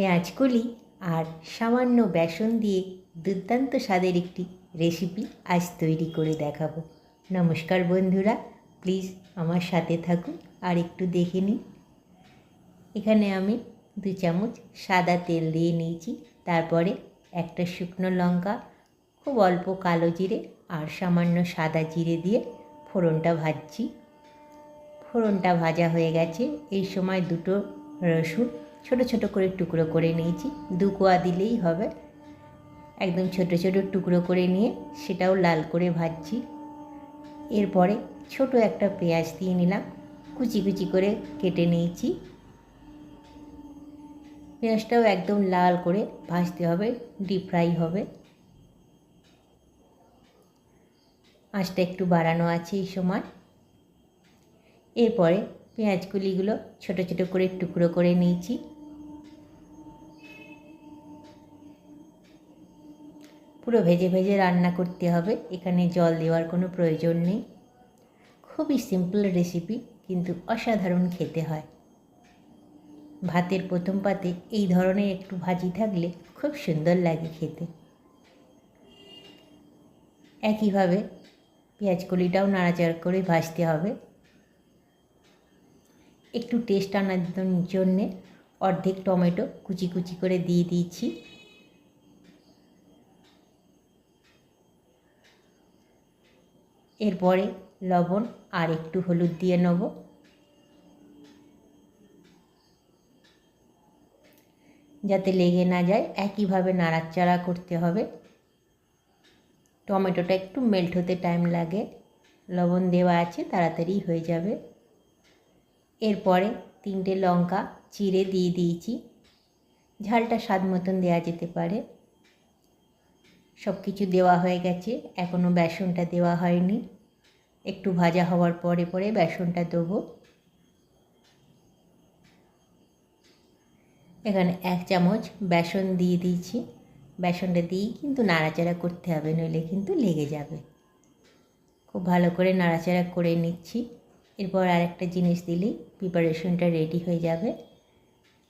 পেঁয়াজ কলি আর সামান্য বেসন দিয়ে দুর্দান্ত স্বাদের একটি রেসিপি আজ তৈরি করে দেখাবো। নমস্কার বন্ধুরা প্লিজ আমার সাথে থাকুন আর একটু দেখে নিন। এখানে আমি দু চামচ সাদা তেল দিয়ে নিয়েছি, তারপরে একটা শুকনো লঙ্কা, খুব অল্প কালো জিরে আর সামান্য সাদা জিরে দিয়ে ফোড়নটা ভাজছি। ফোড়নটা ভাজা হয়ে গেছে। এই সময় দুটো রসুন ছোট ছোট করে টুকরো করে নিয়েছি। দু কোয়া দিলেই হবে। একদম ছোট ছোট টুকরো করে নিয়ে সেটাও লাল করে ভাজছি। এরপরে ছোট একটা পেঁয়াজ দিয়ে নিলাম। কুচি কুচি করে কেটে নিয়েছি। পেঁয়াজটাও একদম লাল করে ভাজতে হবে ডিপ ফ্রাই হবে। আঁচটা একটু বাড়ানো আছে এই সময়। এরপরে পেঁয়াজগুলিগুলো ছোট ছোট করে টুকরো করে নিয়েছি। পুরো ভেজে ভেজে রান্না করতে হবে, এখানে জল দেওয়ার কোনো প্রয়োজন নেই। খুবই সিম্পল রেসিপি কিন্তু অসাধারণ খেতে হয়। ভাতের প্রথম পাতে এই ধরনের একটু ভাজি থাকলে খুব সুন্দর লাগে খেতে। একইভাবে পেঁয়াজ কলিটাও নাড়াচাড়া করে ভাজতে হবে। একটু টেস্ট আনার জন্যে অর্ধেক টমেটো কুচি কুচি করে দিয়ে দিয়েছি। এরপরে লবণ আর একটু হলুদ দিয়ে নেব। যাতে লেগে না যায়, একইভাবে নাড়াচাড়া করতে হবে। টমেটোটা একটু মেল্ট হতে টাইম লাগে। লবণ দেওয়া আছে, তাড়াতাড়ি হয়ে যাবে। এরপরে তিনটে লঙ্কা চিড়ে দিয়ে দিয়েছি। ঝালটা স্বাদ মতন দেওয়া যেতে পারে। সব কিছু দেওয়া হয়ে গেছে। এখনও বেসনটা দেওয়া হয়নি। একটু ভাজা হওয়ার পরে পরে বেসনটা দেবো। এখানে এক চামচ বেসন দিয়ে দিয়েছি। বেসনটা দিয়েই কিন্তু নাড়াচাড়া করতে হবে, নইলে কিন্তু লেগে যাবে। খুব ভালো করে নাড়াচাড়া করে নিচ্ছি। এরপর আর একটা জিনিস দিলেই প্রিপারেশনটা রেডি হয়ে যাবে।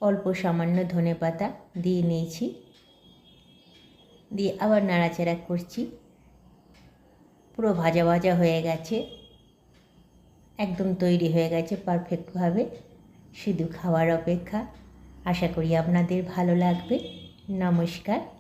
অল্প সামান্য ধনে পাতা দিয়ে নিয়েছি। দিয়ে আবার নাড়াচাড়া করছি। পুরো ভাজা ভাজা হয়ে গেছে। একদম তৈরি হয়ে গেছে পারফেক্টভাবে শুধু খাওয়ার অপেক্ষা। আশা করি আপনাদের ভালো লাগবে। নমস্কার।